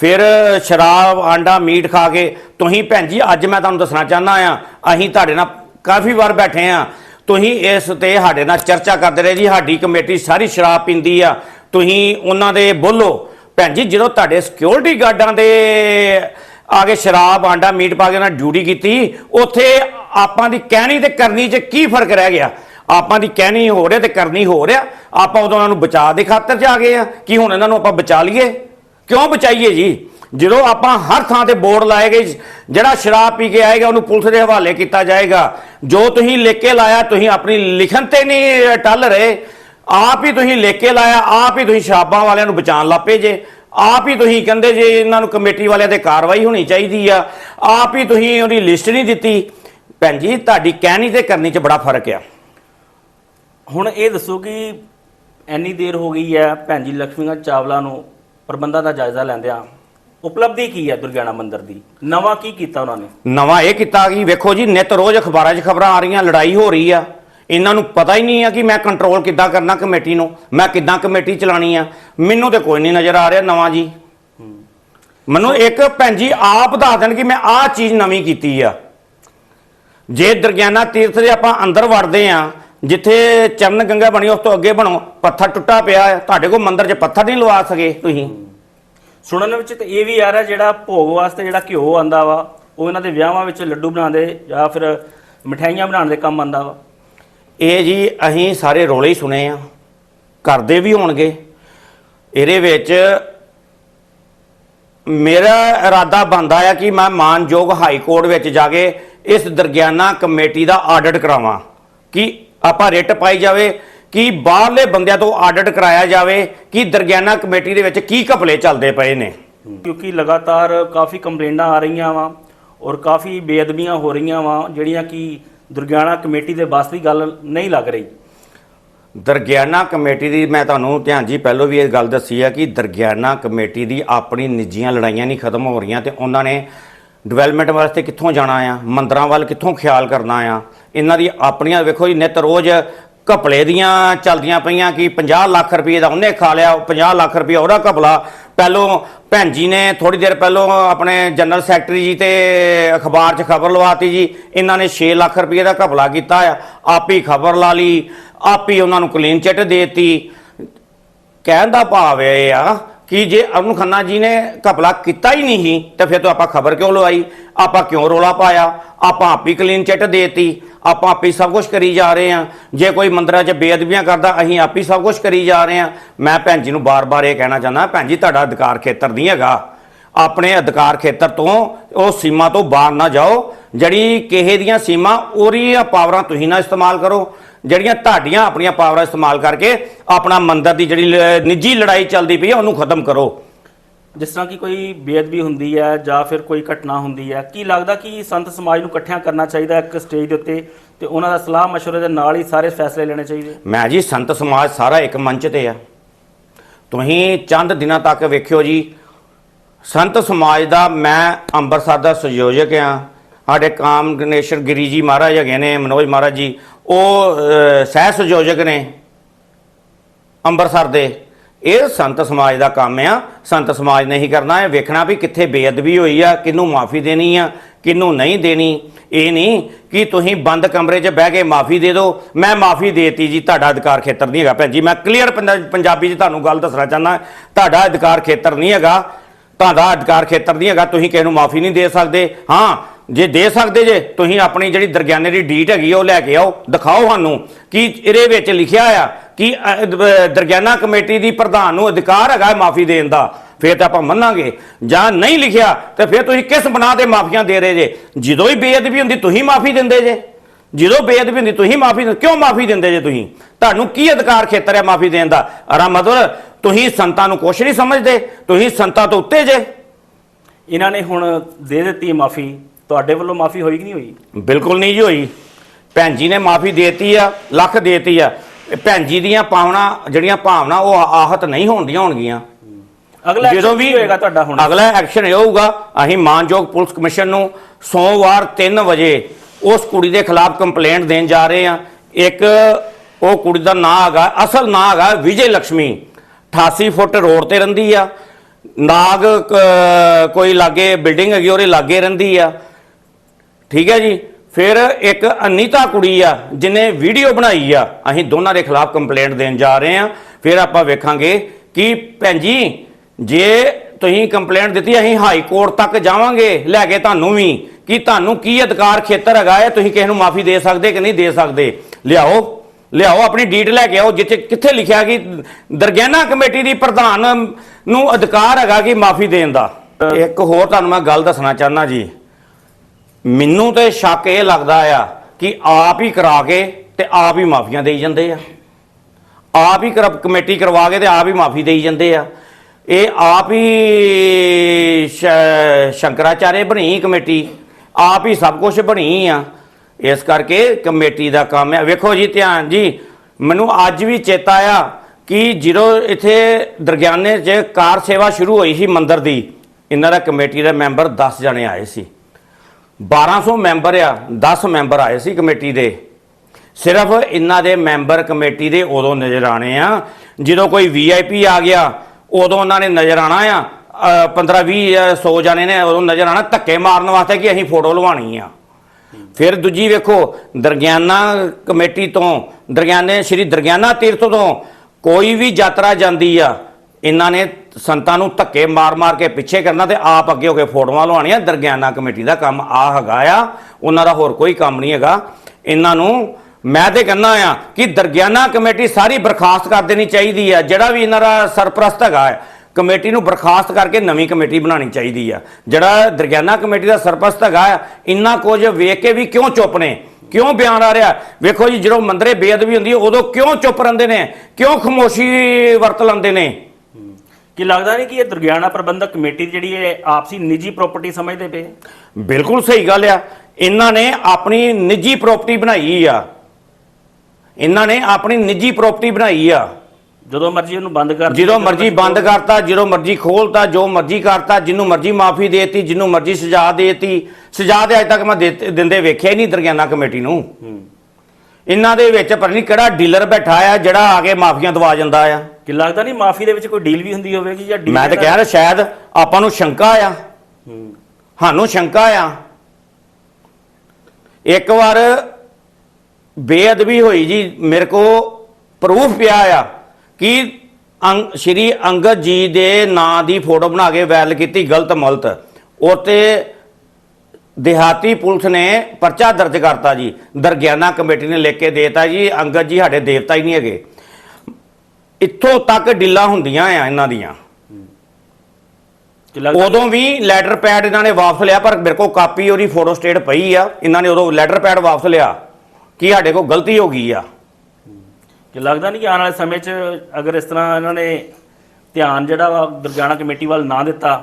ਫਿਰ ਸ਼ਰਾਬ, ਆਂਡਾ, ਮੀਟ ਖਾ ਕੇ, ਤੁਸੀਂ ਭੈਣ ਜੀ, ਅੱਜ ਮੈਂ ਤੁਹਾਨੂੰ ਦੱਸਣਾ ਚਾਹੁੰਦਾ ਆ ਅਸੀਂ ਤੁਹਾਡੇ ਨਾਲ ਕਾਫੀ ਵਾਰ ਬੈਠੇ ਆ ਤੁਸੀਂ ਇਸ ਤੇ ਸਾਡੇ ਨਾਲ ਚਰਚਾ ਕਰਦੇ ਰਹੇ ਜੀ, ਸਾਡੀ ਕਮੇਟੀ ਸਾਰੀ ਸ਼ਰਾਬ ਪੀਂਦੀ ਆ। ਤੁਸੀਂ ਉਹਨਾਂ ਦੇ ਬੋਲੋ। ਭੈਣ ਜੀ, ਜਦੋਂ ਤੁਹਾਡੇ ਸਿਕਿਉਰਿਟੀ ਗਾਰਡਾਂ ਦੇ ਆ ਕੇ ਸ਼ਰਾਬ, ਆਂਡਾ, ਮੀਟ ਪਾ ਕੇ ਉਹਨਾਂ ਡਿਊਟੀ ਕੀਤੀ, ਉੱਥੇ ਆਪਾਂ ਦੀ ਕਹਿਣੀ ਤੇ ਕਰਨੀ 'ਚ ਕੀ ਫ਼ਰਕ ਰਹਿ ਗਿਆ? ਆਪਾਂ ਦੀ ਕਹਿਣੀ ਹੋ ਰਿਹਾ ਤੇ ਕਰਨੀ ਹੋ ਰਿਹਾ। ਆਪਾਂ ਉਦੋਂ ਉਹਨਾਂ ਨੂੰ ਬਚਾ ਦੇ ਖਾਤਰ 'ਚ ਆ ਗਏ ਆ। ਕਿ ਹੁਣ ਇਹਨਾਂ ਨੂੰ ਆਪਾਂ ਬਚਾ ਲਈਏ? ਕਿਉਂ ਬਚਾਈਏ ਜੀ? ਜਦੋਂ ਆਪਾਂ ਹਰ ਥਾਂ ਤੇ ਬੋਰਡ ਲਾਏ ਗਏ, ਜਿਹੜਾ ਸ਼ਰਾਬ ਪੀ ਕੇ ਆਏਗਾ, ਉਹਨੂੰ ਪੁਲਿਸ ਦੇ ਹਵਾਲੇ ਕੀਤਾ ਜਾਏਗਾ। ਜੋ ਤੁਸੀਂ ਲਿਖ ਕੇ ਲਾਇਆ, ਤੁਸੀਂ ਆਪਣੀ ਲਿਖਣ ਤੇ ਨਹੀਂ ਟੱਲ ਰਹੇ। ਆਪ ਹੀ ਤੁਸੀਂ ਲਿਖ ਕੇ ਲਾਇਆ, ਆਪ ਹੀ ਤੁਸੀਂ ਸ਼ਰਾਬਾਂ ਵਾਲਿਆਂ ਨੂੰ ਬਚਾਉਣ ਲੱਪੇ ਜੇ। ਆਪ ਹੀ ਤੁਸੀਂ ਕਹਿੰਦੇ ਜੇ ਇਹਨਾਂ ਨੂੰ ਕਮੇਟੀ ਵਾਲਿਆਂ ਤੇ ਕਾਰਵਾਈ ਹੋਣੀ ਚਾਹੀਦੀ ਆ। ਆਪ ਹੀ ਤੁਸੀਂ ਉਹਦੀ ਲਿਸਟ ਨਹੀਂ ਦਿੱਤੀ। ਭੈਣ ਜੀ ਤੁਹਾਡੀ ਕਹਿਣੀ ਤੇ ਕਰਨੀ 'ਚ ਬੜਾ ਫ਼ਰਕ ਆ। ਹੁਣ ਇਹ ਦੱਸੋ ਕਿ ਇੰਨੀ ਦੇਰ ਹੋ ਗਈ ਹੈ ਭੈਣ ਜੀ ਲక్ష్ਮੀਕਾਂਤ ਚਾਵਲਾ ਨੂੰ ਪ੍ਰਬੰਧਾਂ ਦਾ ਜਾਇਜ਼ਾ ਲੈਂਦਿਆਂ ਉਪਲਬਧੀ ਕੀ ਹੈ ਦੁਰਗਿਆਣਾ ਮੰਦਿਰ ਦੀ? ਨਵਾਂ ਕੀ ਕੀਤਾ ਉਹਨਾਂ ਨੇ? ਨਵਾਂ ਇਹ ਕੀਤਾ ਕਿ ਵੇਖੋ ਜੀ ਨਿਤ ਰੋਜ਼ ਅਖਬਾਰਾਂ 'ਚ ਖਬਰਾਂ ਆ ਰਹੀਆਂ ਲੜਾਈ ਹੋ ਰਹੀ ਆ। ਇਹਨਾਂ ਨੂੰ ਪਤਾ ਹੀ ਨਹੀਂ ਆ ਕਿ ਮੈਂ ਕੰਟਰੋਲ ਕਿੱਦਾਂ ਕਰਨਾ ਕਮੇਟੀ ਨੂੰ ਮੈਂ ਕਿੱਦਾਂ ਕਮੇਟੀ ਚਲਾਣੀ ਆ। ਮੈਨੂੰ ਤੇ ਕੋਈ ਨਹੀਂ ਨਜ਼ਰ ਆ ਰਿਹਾ ਨਵਾਂ ਜੀ। ਮੈਨੂੰ ਇੱਕ ਭੈਣ ਜੀ ਆਪ ਦੱਸ ਦੇਣ ਕਿ ਮੈਂ ਆਹ ਚੀਜ਼ ਨਵੀਂ ਕੀਤੀ ਆ। ਜੇ ਦਰਗਿਆਨਾ ਤੀਰਥ ਦੇ ਆਪਾਂ ਅੰਦਰ ਵੜਦੇ ਆ ਜਿੱਥੇ ਚਰਨ ਗੰਗਾ ਬਣੀ ਉਸ ਤੋਂ ਅੱਗੇ ਬਣੋ ਪੱਥਰ ਟੁੱਟਾ ਪਿਆ ਹੈ ਤੁਹਾਡੇ ਕੋਲ ਮੰਦਿਰ 'ਚ ਪੱਥਰ ਨਹੀਂ ਲਵਾ ਸਕੇ ਤੁਸੀਂ। ਸੁਣਨ ਵਿੱਚ ਤੇ ਇਹ ਵੀ ਆ ਰਿਹਾ ਜਿਹੜਾ ਭੋਗ ਵਾਸਤੇ ਜਿਹੜਾ ਘਿਓ ਆਂਦਾ ਵਾ ਉਹ ਇਹਨਾਂ ਦੇ ਵਿਆਹਾਂ ਵਿੱਚ ਲੱਡੂ ਬਣਾਉਂਦੇ ਜਾਂ ਫਿਰ ਮਠਿਆਈਆਂ ਬਣਾਉਣ ਦੇ ਕੰਮ ਆਂਦਾ ਵਾ। ਇਹ ਜੀ ਅਸੀਂ ਸਾਰੇ ਰੋਲੇ ਹੀ ਸੁਣੇ ਆ ਕਰਦੇ ਵੀ ਹੋਣਗੇ। ਇਹਦੇ ਵਿੱਚ ਮੇਰਾ ਇਰਾਦਾ ਬੰਦਾ ਆ ਕਿ ਮੈਂ ਮਾਨਯੋਗ ਹਾਈ ਕੋਰਟ ਵਿੱਚ ਜਾ ਕੇ ਇਸ ਦਰਗਿਆਨਾ ਕਮੇਟੀ ਦਾ ਆਡਿਟ ਕਰਾਵਾਂ ਕਿ ਆਪਾਂ ਰਿਟ ਪਾਈ ਜਾਵੇ ਕਿ ਬਾਹਰਲੇ ਬੰਦਿਆਂ ਤੋਂ ਆਡਿਟ ਕਰਾਇਆ ਜਾਵੇ ਕਿ ਦਰਗਿਆਨਾ ਕਮੇਟੀ ਦੇ ਵਿੱਚ ਕੀ ਘਪਲੇ ਚੱਲਦੇ ਪਏ ਨੇ। ਕਿਉਂਕਿ ਲਗਾਤਾਰ ਕਾਫੀ ਕੰਪਲੇਂਟਾਂ ਆ ਰਹੀਆਂ ਵਾ ਔਰ ਕਾਫੀ ਬੇਅਦਬੀਆਂ ਹੋ ਰਹੀਆਂ ਵਾ ਜਿਹੜੀਆਂ ਕਿ ਦੁਰਗਿਆਣਾ ਕਮੇਟੀ ਦੇ ਬਸ ਦੀ ਗੱਲ ਨਹੀਂ ਲੱਗ ਰਹੀ। ਦਰਗਿਆਨਾ ਕਮੇਟੀ ਦੀ ਮੈਂ ਤੁਹਾਨੂੰ ਧਿਆਨ ਜੀ ਪਹਿਲਾਂ ਵੀ ਇਹ ਗੱਲ ਦੱਸੀ ਹੈ ਕਿ ਦਰਗਿਆਨਾ ਕਮੇਟੀ ਦੀ ਆਪਣੀ ਨਿੱਜੀਆਂ ਲੜਾਈਆਂ ਨਹੀਂ ਖਤਮ ਹੋ ਰਹੀਆਂ ਤੇ ਉਹਨਾਂ ਨੇ ਡਿਵੈਲਪਮੈਂਟ ਵਾਸਤੇ ਕਿੱਥੋਂ ਜਾਣਾ ਆ? ਮੰਦਰਾਂ ਵੱਲ ਕਿੱਥੋਂ ਖਿਆਲ ਕਰਨਾ ਆ? ਇਹਨਾਂ ਦੀ ਆਪਣੀਆਂ ਵੇਖੋ ਜੀ, ਨਿਤ ਰੋਜ਼ ਘਪਲੇ ਦੀਆਂ ਚੱਲਦੀਆਂ ਪਈਆਂ ਕਿ 50 ਲੱਖ ਰੁਪਏ ਦਾ ਉਹਨੇ ਖਾ ਲਿਆ 50 ਲੱਖ ਰੁਪਏ ਉਹਦਾ ਘਪਲਾ। ਪਹਿਲੋਂ ਭੈਣ ਜੀ ਨੇ ਥੋੜੀ ਦੇਰ ਪਹਿਲੋਂ ਆਪਣੇ ਜਨਰਲ ਸੈਕਟਰੀ ਜੀ ਤੇ ਅਖਬਾਰ 'ਚ ਖਬਰ ਲਵਾਤੀ ਜੀ। ਇਹਨਾਂ ਨੇ 6 ਲੱਖ ਰੁਪਏ ਦਾ ਘਪਲਾ ਕੀਤਾ ਆ। ਆਪ ਹੀ ਖਬਰ ਲਾ ਲਈ, ਆਪ ਹੀ ਉਹਨਾਂ ਨੂੰ ਕਲੀਨ ਚਿੱਟ ਦੇਤੀ। ਕਹਿਣ ਦਾ ਭਾਵ ਇਹ ਆ ਕਿ ਜੇ ਅਰੁਣ ਖੰਨਾ ਜੀ ਨੇ ਘਪਲਾ ਕੀਤਾ ਹੀ ਨਹੀਂ ਸੀ ਤਾਂ ਫਿਰ ਤੋਂ ਆਪਾਂ ਖਬਰ ਕਿਉਂ ਲਵਾਈ? ਆਪਾਂ ਕਿਉਂ ਰੋਲਾ ਪਾਇਆ? ਆਪਾਂ ਆਪੀ ਕਲੀਨ ਚਿੱਟ ਦੇਤੀ। ਆਪਾਂ ਆਪੀ ਸਭ ਕੁਝ ਕਰੀ ਜਾ ਰਹੇ ਆ ਜੇ ਕੋਈ ਮੰਦਰਾਂ 'ਚ ਬੇਅਦਬੀਆਂ ਕਰਦਾ, ਅਸੀਂ ਆਪੀ ਸਭ ਕੁਝ ਕਰੀ ਜਾ ਰਹੇ ਆ ਮੈਂ ਭੈਣ ਜੀ ਨੂੰ ਬਾਰ-ਬਾਰ ਇਹ ਕਹਿਣਾ ਚਾਹੁੰਦਾ, ਭੈਣ ਜੀ ਤੁਹਾਡਾ ਅਧਿਕਾਰ ਖੇਤਰ ਨਹੀਂ ਹੈਗਾ। ਆਪਣੇ ਅਧਿਕਾਰ ਖੇਤਰ ਤੋਂ ਉਹ ਸੀਮਾ ਤੋਂ ਬਾਹਰ ਨਾ ਜਾਓ। ਜਿਹੜੀ ਕਿਸੇ ਦੀਆਂ ਸੀਮਾ, ਉਹਦੀਆਂ ਪਾਵਰਾਂ ਤੁਸੀਂ ਨਾ ਇਸਤੇਮਾਲ ਕਰੋ। ਜਿਹੜੀਆਂ ਤੁਹਾਡੀਆਂ ਆਪਣੀਆਂ ਪਾਵਰਾਂ ਇਸਤੇਮਾਲ ਕਰਕੇ ਆਪਣਾ ਮੰਦਰ ਦੀ ਜਿਹੜੀ ਲ- ਨਿੱਜੀ ਲੜਾਈ ਚੱਲਦੀ ਪਈ ਹੈ ਉਹਨੂੰ ਖਤਮ ਕਰੋ ਜਿਸ ਤਰ੍ਹਾਂ ਕਿ ਕੋਈ ਬੇਅਦਬੀ ਹੁੰਦੀ ਹੈ ਜਾਂ ਫਿਰ ਕੋਈ ਘਟਨਾ ਹੁੰਦੀ ਹੈ ਕੀ ਲੱਗਦਾ ਕਿ ਸੰਤ ਸਮਾਜ ਨੂੰ ਇਕੱਠਿਆਂ ਕਰਨਾ ਚਾਹੀਦਾ ਹੈ ਇੱਕ ਸਟੇਜ ਦੇ ਉੱਤੇ ਤੇ ਉਹਨਾਂ ਦਾ ਸਲਾਹ مشورے ਦੇ ਨਾਲ ਹੀ ਸਾਰੇ ਫੈਸਲੇ ਲੈਣੇ ਚਾਹੀਦੇ ਮੈਂ ਜੀ ਸੰਤ ਸਮਾਜ ਸਾਰਾ ਇੱਕ ਮੰਚ ਤੇ ਆ ਤੁਸੀਂ ਚੰਦ ਦਿਨਾਂ ਤੱਕ ਵੇਖਿਓ ਜੀ ਸੰਤ ਸਮਾਜ ਦਾ ਮੈਂ ਅੰਮ੍ਰਿਤਸਰ ਦਾ ਸੰਯੋਜਕ ਆ ਸਾਡੇ ਕਾਮ ਗਣੇਸ਼ਰ ਗਿਰੀ ਜੀ ਮਹਾਰਾਜ ਹੈਗੇ ਨੇ, ਮਨੋਜ ਮਹਾਰਾਜ ਜੀ, ਉਹ ਸਹਿ ਸੰਯੋਜਕ ਨੇ ਅੰਮ੍ਰਿਤਸਰ ਦੇ। ਇਹ ਸੰਤ ਸਮਾਜ ਦਾ ਕੰਮ ਆ। ਸੰਤ ਸਮਾਜ ਨੇ ਹੀ ਕਰਨਾ ਹੈ। ਵੇਖਣਾ ਵੀ ਕਿੱਥੇ ਬੇਅਦਬੀ ਹੋਈ ਆ, ਕਿਹਨੂੰ ਮਾਫੀ ਦੇਣੀ ਆ, ਕਿਹਨੂੰ ਨਹੀਂ ਦੇਣੀ। ਇਹ ਨਹੀਂ ਕਿ ਤੁਸੀਂ ਬੰਦ ਕਮਰੇ 'ਚ ਬਹਿ ਕੇ ਮਾਫੀ ਦੇ ਦਿਓ। ਮੈਂ ਮਾਫੀ ਦੇਤੀ ਜੀ ਤੁਹਾਡਾ ਅਧਿਕਾਰ ਖੇਤਰ ਨਹੀਂ ਹੈਗਾ ਭੈਣ ਜੀ। ਮੈਂ ਕਲੀਅਰ ਪੰਜਾਬੀ 'ਚ ਤੁਹਾਨੂੰ ਗੱਲ ਦੱਸਣਾ ਚਾਹੁੰਦਾ। ਤੁਹਾਡਾ ਅਧਿਕਾਰ ਖੇਤਰ ਨਹੀਂ ਹੈਗਾ। ਤੁਹਾਡਾ ਅਧਿਕਾਰ ਖੇਤਰ ਨਹੀਂ ਹੈਗਾ। ਤੁਸੀਂ ਕਿਸੇ ਨੂੰ ਮਾਫੀ ਨਹੀਂ ਦੇ ਸਕਦੇ। ਹਾਂ ਜੇ ਦੇ ਸਕਦੇ ਜੇ, ਤੁਸੀਂ ਆਪਣੀ ਜਿਹੜੀ ਦਰਗਿਆਨੇ ਦੀ ਡੀਟ ਹੈਗੀ ਉਹ ਲੈ ਕੇ ਆਓ, ਦਿਖਾਓ ਸਾਨੂੰ ਕਿ ਇਹਦੇ ਵਿੱਚ ਲਿਖਿਆ ਆ ਕਿ ਦਰਗਿਆਨਾ ਕਮੇਟੀ ਦੀ ਪ੍ਰਧਾਨ ਨੂੰ ਅਧਿਕਾਰ ਹੈਗਾ ਮਾਫੀ ਦੇਣ ਦਾ। ਫਿਰ ਤਾਂ ਆਪਾਂ ਮੰਨਾਂਗੇ। ਜਾਂ ਨਹੀਂ ਲਿਖਿਆ, ਤੇ ਫਿਰ ਤੁਸੀਂ ਕਿਸ ਬਣਾ ਤੇ ਮਾਫੀਆਂ ਦੇ ਰਹੇ ਜੇ? ਜਦੋਂ ਹੀ ਬੇਅਦਬੀ ਹੁੰਦੀ, ਤੁਸੀਂ ਮਾਫੀ ਦਿੰਦੇ ਜੇ। ਜਦੋਂ ਬੇਅਦਬੀ ਹੁੰਦੀ, ਤੁਸੀਂ ਮਾਫੀ ਕਿਉਂ ਮਾਫੀ ਦਿੰਦੇ ਜੇ ਤੁਸੀਂ? ਤੁਹਾਨੂੰ ਕੀ ਅਧਿਕਾਰ ਖੇਤਰ ਹੈ ਮਾਫੀ ਦੇਣ ਦਾ? ਅਰਾ ਮਤਲਬ ਤੁਸੀਂ ਸੰਤਾਂ ਨੂੰ ਕੁਛ ਨਹੀਂ ਸਮਝਦੇ। ਤੁਸੀਂ ਸੰਤਾਂ ਤੋਂ ਉੱਤੇ ਜੇ। ਇਹਨਾਂ ਨੇ ਹੁਣ ਦੇ ਦਿੱਤੀ ਮਾਫੀ। ਤੁਹਾਡੇ ਵੱਲੋਂ ਮਾਫੀ ਹੋਈ ਕਿ ਨਹੀਂ ਹੋਈ? ਬਿਲਕੁਲ ਨਹੀਂ ਜੀ ਹੋਈ। ਭੈਣ ਜੀ ਨੇ ਮਾਫੀ ਦੇਤੀ ਆ ਲੱਖ ਦੇਤੀ ਆ। ਇਹ ਭੈਣ ਜੀ ਦੀਆਂ ਭਾਵਨਾ ਜਿਹੜੀਆਂ ਭਾਵਨਾ ਉਹ ਆਹਤ ਨਹੀਂ ਹੋਣਦੀਆਂ ਹੋਣਗੀਆਂ। ਅਗਲਾ ਜਦੋਂ ਵੀ ਹੋਏਗਾ ਤੁਹਾਡਾ ਹੁਣ? ਅਗਲਾ ਐਕਸ਼ਨ ਇਹ ਹੋਊਗਾ ਅਸੀਂ ਮਾਨਯੋਗ ਪੁਲਿਸ ਕਮਿਸ਼ਨ ਨੂੰ ਸੋਮਵਾਰ 3 ਵਜੇ ਉਸ ਕੁੜੀ ਦੇ ਖਿਲਾਫ ਕੰਪਲੇਂਟ ਦੇਣ ਜਾ ਰਹੇ ਆ ਇੱਕ ਉਹ ਕੁੜੀ ਦਾ ਨਾਂ ਹੈਗਾ ਅਸਲ ਨਾਂ ਹੈਗਾ ਵਿਜੇ ਲక్ష్ਮੀ 88 ਫੁੱਟ ਰੋਡ ਤੇ ਰਹਿੰਦੀ ਆ। ਨਾਗ ਕ- ਕੋਈ ਲਾਗੇ ਬਿਲਡਿੰਗ ਹੈਗੀ ਉਹਦੇ ਲਾਗੇ ਰਹਿੰਦੀ ਆ। ਠੀਕ ਹੈ ਜੀ? ਫਿਰ ਇੱਕ ਅਨੀਤਾ ਕੁੜੀ ਆ ਜਿਨੇ ਵੀਡੀਓ ਬਣਾਈ ਆ। ਅਸੀਂ ਦੋਨਾਂ ਦੇ ਖਿਲਾਫ ਕੰਪਲੇਂਟ ਦੇਣ ਜਾ ਰਹੇ ਆ ਫਿਰ ਆਪਾਂ ਵੇਖਾਂਗੇ ਕਿ ਭੈਣ ਜੀ, ਜੇ ਤੁਸੀਂ ਕੰਪਲੇਂਟ ਦਿੱਤੀ, ਅਸੀਂ ਹਾਈ ਕੋਰਟ ਤੱਕ ਜਾਵਾਂਗੇ। ਲੈ ਕੇ ਤੁਹਾਨੂੰ ਵੀ, ਕਿ ਤੁਹਾਨੂੰ ਕੀ ਅਧਿਕਾਰ ਖੇਤਰ ਹੈਗਾ ਹੈ, ਤੁਸੀਂ ਕਿਸੇ ਨੂੰ ਮਾਫੀ ਦੇ ਸਕਦੇ ਕਿ ਨਹੀਂ ਦੇ ਸਕਦੇ। ਲਿਆਓ ਲਿਆਓ ਆਪਣੀ ਡੀਟ ਲੈ ਕੇ ਆਓ, ਜਿੱਥੇ ਕਿੱਥੇ ਲਿਖਿਆ ਕਿ ਦਰਗਿਆਨਾ ਕਮੇਟੀ ਦੀ ਪ੍ਰਧਾਨ ਨੂੰ ਅਧਿਕਾਰ ਹੈਗਾ ਕਿ ਮਾਫੀ ਦੇਣ ਦਾ। ਇੱਕ ਹੋਰ ਤੁਹਾਨੂੰ ਮੈਂ ਗੱਲ ਦੱਸਣਾ ਚਾਹੁੰਦਾ ਜੀ। ਮੈਨੂੰ ਤੇ ਸ਼ੱਕ ਇਹ ਲੱਗਦਾ ਆ ਕਿ ਆਪ ਹੀ ਕਰਾ ਕੇ ਤੇ ਆਪ ਹੀ ਮਾਫੀਆਂ ਦੇਈ ਜਾਂਦੇ ਆ। ਆਪ ਹੀ ਕਰ ਕਮੇਟੀ ਕਰਵਾ ਕੇ ਤੇ ਆਪ ਹੀ ਮਾਫੀ ਦੇਈ ਜਾਂਦੇ ਆ। ਇਹ ਆਪ ਹੀ ਸ਼- ਸ਼ੰਕਰਾਚਾਰੇ ਬਣੀ ਕਮੇਟੀ, ਆਪ ਹੀ ਸਭ ਕੁਝ ਬਣੀ ਆ। ਇਸ ਕਰਕੇ ਕਮੇਟੀ ਦਾ ਕੰਮ ਆ। ਵੇਖੋ ਜੀ, ਧਿਆਨ ਜੀ, ਮੈਨੂੰ ਅੱਜ ਵੀ ਚੇਤਾ ਆ ਕਿ ਜਦੋਂ ਇੱਥੇ ਦਰਗਿਆਨੇ 'ਚ ਕਾਰ ਸੇਵਾ ਸ਼ੁਰੂ ਹੋਈ ਸੀ ਮੰਦਰ ਦੀ, ਇਹਨਾਂ ਦਾ ਕਮੇਟੀ ਦੇ ਮੈਂਬਰ 10 ਜਣੇ ਆਏ ਸੀ। 1200 ਮੈਂਬਰ ਆ 10 ਮੈਂਬਰ ਆਏ ਸੀ ਕਮੇਟੀ ਦੇ। ਸਿਰਫ ਇਹਨਾਂ ਦੇ ਮੈਂਬਰ ਕਮੇਟੀ ਦੇ ਉਦੋਂ ਨਜ਼ਰ ਆਣੇ ਆ। ਜਦੋਂ ਕੋਈ ਵੀਆਈਪੀ ਆ ਗਿਆ, ਉਦੋਂ ਉਹਨਾਂ ਨੇ ਨਜ਼ਰ ਆਣਾ ਆ। 15 20 100 ਜਾਣੇ ਨੇ ਉਦੋਂ ਨਜ਼ਰ ਆਣਾ ਧੱਕੇ ਮਾਰਨ ਵਾਸਤੇ ਕਿ ਅਸੀਂ ਫੋਟੋ ਲਵਾਣੀ ਆ। ਫਿਰ ਦੂਜੀ ਵੇਖੋ, ਦਰਗਿਆਨਾ ਕਮੇਟੀ ਤੋਂ, ਦਰਗਿਆਨੇ, ਸ਼੍ਰੀ ਦਰਗਿਆਨਾ ਤੀਰਥ ਤੋਂ ਕੋਈ ਵੀ ਯਾਤਰਾ ਜਾਂਦੀ ਆ, ਇਹਨਾਂ ਨੇ ਸੰਤਾਂ ਨੂੰ ਧੱਕੇ ਮਾਰ-ਮਾਰ ਕੇ ਪਿੱਛੇ ਕਰਨਾ ਤੇ ਆਪ ਅੱਗੇ ਹੋ ਕੇ ਫੋਟੋਆਂ ਲਵਾਉਣੀਆਂ, ਦਰਗਿਆਨਾ ਕਮੇਟੀ ਦਾ ਕੰਮ ਆ ਹੈਗਾ ਆ, ਉਹਨਾਂ ਦਾ ਹੋਰ ਕੋਈ ਕੰਮ ਨਹੀਂ ਹੈਗਾ। ਇਹਨਾਂ ਨੂੰ ਮੈਂ ਤੇ ਕਹਿੰਦਾ ਆ ਕਿ ਦਰਗਿਆਨਾ ਕਮੇਟੀ ਸਾਰੀ ਬਰਖਾਸਤ ਕਰ ਦੇਣੀ ਚਾਹੀਦੀ ਆ, ਜਿਹੜਾ ਵੀ ਇਹਨਾਂ ਦਾ ਸਰਪ੍ਰਸਤ ਹੈਗਾ ਹੈ ਕਮੇਟੀ ਨੂੰ ਬਰਖਾਸਤ ਕਰਕੇ ਨਵੀਂ ਕਮੇਟੀ ਬਣਾਉਣੀ ਚਾਹੀਦੀ ਆ। ਜਿਹੜਾ ਦਰਗਿਆਨਾ ਕਮੇਟੀ ਦਾ ਸਰਪ੍ਰਸਤ ਹੈਗਾ ਆ, ਇੰਨਾ ਕੁਝ ਵੇਖ ਕੇ ਵੀ ਕਿਉਂ ਚੁੱਪ ਨੇ? ਕਿਉਂ ਬਿਆਨ ਆ ਰਿਹਾ? ਵੇਖੋ ਜੀ, ਜਦੋਂ ਮੰਦਰੇ ਬੇਅਦਬੀ ਹੁੰਦੀ ਹੈ ਉਦੋਂ ਕਿਉਂ ਚੁੱਪ ਰਹਿੰਦੇ ਨੇ? ਕਿਉਂ ਖਮੋਸ਼ੀ ਵਰਤ ਲੈਂਦੇ ਨੇ? ਕੀ ਲੱਗਦਾ ਨਹੀਂ ਕਿ ਇਹ ਦੁਰਗਿਆਨਾ ਪ੍ਰਬੰਧਕ ਕਮੇਟੀ ਜਿਹੜੀ ਹੈ ਆਪਸੀ ਨਿੱਜੀ ਪ੍ਰਾਪਰਟੀ ਸਮਝਦੇ ਪਏ? ਬਿਲਕੁਲ ਸਹੀ ਗੱਲ ਆ। ਇਹਨਾਂ ਨੇ ਆਪਣੀ ਨਿੱਜੀ ਪ੍ਰਾਪਰਟੀ ਬਣਾਈ ਆ। ਇਹਨਾਂ ਨੇ ਆਪਣੀ ਨਿੱਜੀ ਪ੍ਰਾਪਰਟੀ ਬਣਾਈ ਆ। ਜਦੋਂ ਮਰਜ਼ੀ ਉਹਨੂੰ ਬੰਦ ਕਰ ਜਦੋਂ ਮਰਜ਼ੀ ਬੰਦ ਕਰਤਾ ਜਦੋਂ ਮਰਜ਼ੀ ਖੋਲਤਾ ਜੋ ਮਰਜ਼ੀ ਕਰਤਾ ਜਿੰਨੂੰ ਮਰਜ਼ੀ ਮਾਫੀ ਦੇਤੀ ਜਿੰਨੂੰ ਮਰਜ਼ੀ ਸਜ਼ਾ ਦੇਤੀ ਸਜ਼ਾ ਤੇ ਅਜੇ ਤੱਕ ਮੈਂ ਦੇ- ਦਿੰਦੇ ਵੇਖਿਆ ਹੀ ਨਹੀਂ ਦਰਗਿਆਨਾ ਕਮੇਟੀ ਨੂੰ। ਹੂੰ। ਇਹਨਾਂ ਦੇ ਵਿੱਚ ਪਤਾ ਨਹੀਂ ਕਿਹੜਾ ਡੀਲਰ ਬੈਠਾ ਆ ਜਿਹੜਾ ਆ ਕੇ ਮਾਫੀਆਂ ਦਵਾ ਜਾਂਦਾ ਆ। ਕਿ ਲੱਗਦਾ ਨਹੀਂ ਮਾਫੀ ਦੇ ਵਿੱਚ ਕੋਈ ਡੀਲ ਵੀ ਹੁੰਦੀ ਹੋਵੇਗੀ ਜਾਂ ਮੈਂ ਤਾਂ ਕਹਿ ਰਿਹਾ ਸ਼ਾਇਦ ਆਪਾਂ ਨੂੰ ਸ਼ੰਕਾ ਆ। ਹੂੰ। ਸਾਨੂੰ ਸ਼ੰਕਾ ਆ। ਇੱਕ ਵਾਰ ਬੇਅਦਬੀ ਹੋਈ ਜੀ ਮੇਰੇ ਕੋ ਪ੍ਰੂਫ ਪਿਆ ਆ ਕਿ ਅੰਗ ਸ਼੍ਰੀ ਅੰਗਦ ਜੀ ਦੇ ਨਾਂ ਦੀ ਫੋਟੋ ਬਣਾ ਕੇ ਵਾਇਰਲ ਕੀਤੀ ਗਲਤ ਮਲਤ। ਉਤੇ ਦਿਹਾਤੀ ਪੁਲਿਸ ਨੇ ਪਰਚਾ ਦਰਜ ਕਰਤਾ ਜੀ। ਦਰਗਿਆਨਾ ਕਮੇਟੀ ਨੇ ਲਿਖ ਕੇ ਦੇਤਾ ਜੀ ਅੰਗਦ ਜੀ ਸਾਡੇ ਦੇਵਤਾ ਹੀ ਨਹੀਂ ਹੈਗੇ। ਇੱਥੋਂ ਤੱਕ ਢਿੱਲਾਂ ਹੁੰਦੀਆਂ ਆ ਇਹਨਾਂ ਦੀਆਂ। ਉਦੋਂ ਵੀ ਲੈਟਰ ਪੈਡ ਇਹਨਾਂ ਨੇ ਵਾਪਸ ਲਿਆ ਪਰ ਮੇਰੇ ਕੋਲ ਕਾਪੀ ਉਹਦੀ ਫੋਟੋ ਸਟੇਟ ਪਈ ਆ। ਇਹਨਾਂ ਨੇ ਉਦੋਂ ਲੈਟਰ ਪੈਡ ਵਾਪਸ ਲਿਆ। ਕਿ ਸਾਡੇ ਕੋਲ ਗਲਤੀ ਹੋ ਗਈ ਆ? ਕਿ ਲੱਗਦਾ ਨਹੀਂ ਕਿ ਆਉਣ ਵਾਲੇ ਸਮੇਂ 'ਚ ਅਗਰ ਇਸ ਤਰ੍ਹਾਂ ਇਹਨਾਂ ਨੇ ਧਿਆਨ ਜਿਹੜਾ ਵਾ ਦੁਰਗਿਆਨਾ ਕਮੇਟੀ ਵੱਲ ਨਾ ਦਿੱਤਾ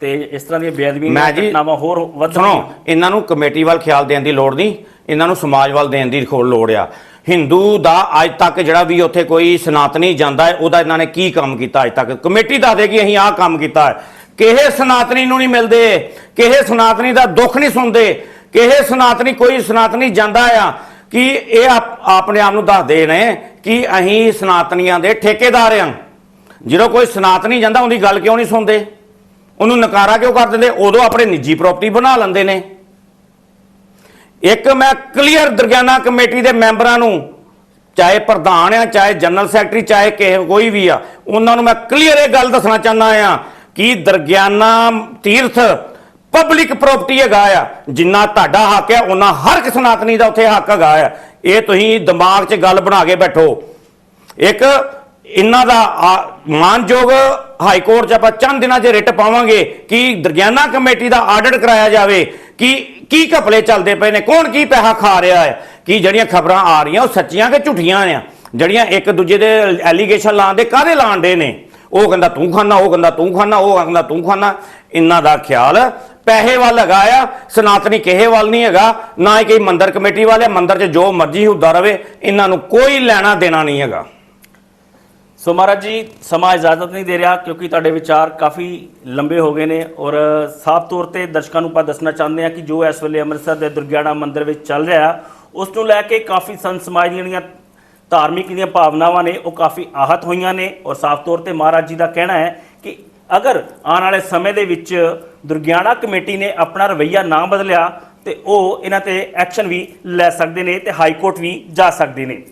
ਤੇ ਇਸ ਤਰ੍ਹਾਂ ਦੀਆਂ ਬੇਅਦਬੀਆਂ ਮੈਂ ਜੀ- ਘਟਨਾਵਾਂ ਹੋਰ ਵੱਧ ਸੁਣੋ ਇਹਨਾਂ ਨੂੰ ਕਮੇਟੀ ਵੱਲ ਖਿਆਲ ਦੇਣ ਦੀ ਲੋੜ ਨਹੀਂ ਇਹਨਾਂ ਨੂੰ ਸਮਾਜ ਵੱਲ ਦੇਣ ਦੀ ਖੋਲ ਲੋੜ ਆ। ਹਿੰਦੂ ਦਾ ਅੱਜ ਤੱਕ ਜਿਹੜਾ ਵੀ ਉੱਥੇ ਕੋਈ ਸਨਾਤਨੀ ਜਾਂਦਾ ਹੈ ਉਹਦਾ ਇਹਨਾਂ ਨੇ ਕੀ ਕੰਮ ਕੀਤਾ ਅੱਜ ਤੱਕ? ਕਮੇਟੀ ਦੱਸ ਕਿ ਅਸੀਂ ਆਹ ਕੰਮ ਕੀਤਾ ਹੈ। ਕਿਹੇ ਸਨਾਤਨੀ ਨੂੰ ਨਹੀਂ ਮਿਲਦੇ ਕਿਹੇ ਸਨਾਤਨੀ ਦਾ ਦੁੱਖ ਨਹੀਂ ਸੁਣਦੇ ਕਿਹੇ ਸਨਾਤਨੀ ਕੋਈ ਸਨਾਤਨੀ ਜਾਂਦਾ ਆ ਕਿ ਇਹ ਆਪ- ਆਪਣੇ ਆਪ ਨੂੰ ਦੱਸਦੇ ਨੇ ਕਿ ਅਸੀਂ ਸਨਾਤਨੀਆਂ ਦੇ ਠੇਕੇਦਾਰ ਆ। ਜਦੋਂ ਕੋਈ ਸਨਾਤਨੀ ਜਾਂਦਾ ਉਹਦੀ ਗੱਲ ਕਿਉਂ ਨਹੀਂ ਸੁਣਦੇ? ਉਹਨੂੰ ਨਕਾਰਾ ਕਿਉਂ ਕਰ ਦਿੰਦੇ? ਉਦੋਂ ਆਪਣੇ ਨਿੱਜੀ ਪ੍ਰਾਪਰਟੀ ਬਣਾ ਲੈਂਦੇ ਨੇ। ਇੱਕ ਮੈਂ ਕਲੀਅਰ ਦਰਗਿਆਨਾ ਕਮੇਟੀ ਦੇ ਮੈਂਬਰਾਂ ਨੂੰ, ਚਾਹੇ ਪ੍ਰਧਾਨ ਆ, ਚਾਹੇ ਜਨਰਲ ਸੈਕਟਰੀ ਚਾਹੇ ਕਿਸੇ ਕੋਈ ਵੀ ਆ, ਉਹਨਾਂ ਨੂੰ ਮੈਂ ਕਲੀਅਰ ਇਹ ਗੱਲ ਦੱਸਣਾ ਚਾਹੁੰਦਾ ਆ ਕਿ ਦਰਗਿਆਨਾ ਤੀਰਥ ਪਬਲਿਕ ਪ੍ਰਾਪਰਟੀ ਹੈਗਾ ਆ, ਜਿੰਨਾ ਤੁਹਾਡਾ ਹੱਕ ਆ, ਉਹਨਾਂ ਹਰ ਇੱਕ ਸਨਾਤਨੀ ਦਾ ਉੱਥੇ ਹੱਕ ਹੈਗਾ ਆ। ਇਹ ਤੁਸੀਂ ਦਿਮਾਗ 'ਚ ਗੱਲ ਬਣਾ ਕੇ ਬੈਠੋ। ਇੱਕ ਇਹਨਾਂ ਦਾ ਆ- ਮਾਨਯੋਗ ਹਾਈ ਕੋਰਟ 'ਚ ਆਪਾਂ ਚੰਦ ਦਿਨਾਂ 'ਚ ਰਿਟ ਪਾਵਾਂਗੇ ਕਿ ਦਰਗਿਆਨਾ ਕਮੇਟੀ ਦਾ ਆਡਿਟ ਕਰਾਇਆ ਜਾਵੇ, ਕਿ ਕੀ ਘਪਲੇ ਚੱਲਦੇ ਪਏ ਨੇ, ਕੌਣ ਕੀ ਪੈਸਾ ਖਾ ਰਿਹਾ ਹੈ, ਕਿ ਜਿਹੜੀਆਂ ਖਬਰਾਂ ਆ ਰਹੀਆਂ ਉਹ ਸੱਚੀਆਂ ਕਿ ਝੂਠੀਆਂ ਆ ਜਿਹੜੀਆਂ ਇੱਕ ਦੂਜੇ ਦੇ ਐਲੀਗੇਸ਼ਨ ਲਾਉਂਦੇ ਕਾਹਦੇ ਲਾਉਂਦੇ ਨੇ? ਉਹ ਕਹਿੰਦਾ ਤੂੰ ਖਾਨਾ, ਉਹ ਕਹਿੰਦਾ ਤੂੰ ਖਾਨਾ, ਉਹ ਕਹਿੰਦਾ ਤੂੰ ਖਾਨਾ। ਇਹਨਾਂ ਦਾ ਖਿਆਲ ਪੈਸੇ ਵੱਲ ਹੈਗਾ ਆ, ਸਨਾਤਨੀ ਕਿਸੇ ਵੱਲ ਨਹੀਂ ਹੈਗਾ, ਨਾ ਹੀ ਕੋਈ ਮੰਦਰ ਕਮੇਟੀ ਵਾਲੇ ਮੰਦਰ 'ਚ ਜੋ ਮਰਜ਼ੀ ਹੁੰਦਾ ਰਵੇ, ਇਹਨਾਂ ਨੂੰ ਕੋਈ ਲੈਣਾ ਦੇਣਾ ਨਹੀਂ ਹੈਗਾ। ਸੋ ਮਹਾਰਾਜ ਜੀ, ਸਮਾਂ ਇਜਾਜ਼ਤ ਨਹੀਂ ਦੇ ਰਿਹਾ ਕਿਉਂਕਿ ਤੁਹਾਡੇ ਵਿਚਾਰ ਕਾਫੀ ਲੰਬੇ ਹੋ ਗਏ ਨੇ ਔਰ ਸਾਫ਼ ਤੌਰ ਤੇ ਦਰਸ਼ਕਾਂ ਨੂੰ ਆਪਾਂ ਦੱਸਣਾ ਚਾਹੁੰਦੇ ਹਾਂ ਕਿ ਜੋ ਇਸ ਵੇਲੇ ਅੰਮ੍ਰਿਤਸਰ ਦੇ ਦੁਰਗਿਆਣਾ ਮੰਦਿਰ ਵਿੱਚ ਚੱਲ ਰਿਹਾ, ਉਸ ਨੂੰ ਲੈ ਕੇ ਕਾਫੀ ਸੰਤ ਸਮਾਜ ਦੀਆਂ ਜਿਹੜੀਆਂ ਧਾਰਮਿਕ ਦੀਆਂ ਭਾਵਨਾਵਾਂ ਨੇ, ਉਹ ਕਾਫੀ ਆਹਤ ਹੋਈਆਂ ਨੇ ਔਰ ਸਾਫ਼ ਤੌਰ ਤੇ ਮਹਾਰਾਜ ਜੀ ਦਾ ਕਹਿਣਾ ਹੈ ਕਿ ਅਗਰ ਆਉਣ ਵਾਲੇ ਸਮੇਂ ਦੇ ਵਿੱਚ ਦੁਰਗਿਆਣਾ ਕਮੇਟੀ ਨੇ ਆਪਣਾ ਰਵੱਈਆ ਨਾ ਬਦਲਿਆ, ਤੇ ਉਹ ਇਹਨਾਂ ਤੇ ਐਕਸ਼ਨ ਵੀ ਲੈ ਸਕਦੇ ਨੇ ਤੇ ਹਾਈ ਕੋਰਟ ਵੀ ਜਾ ਸਕਦੇ ਨੇ।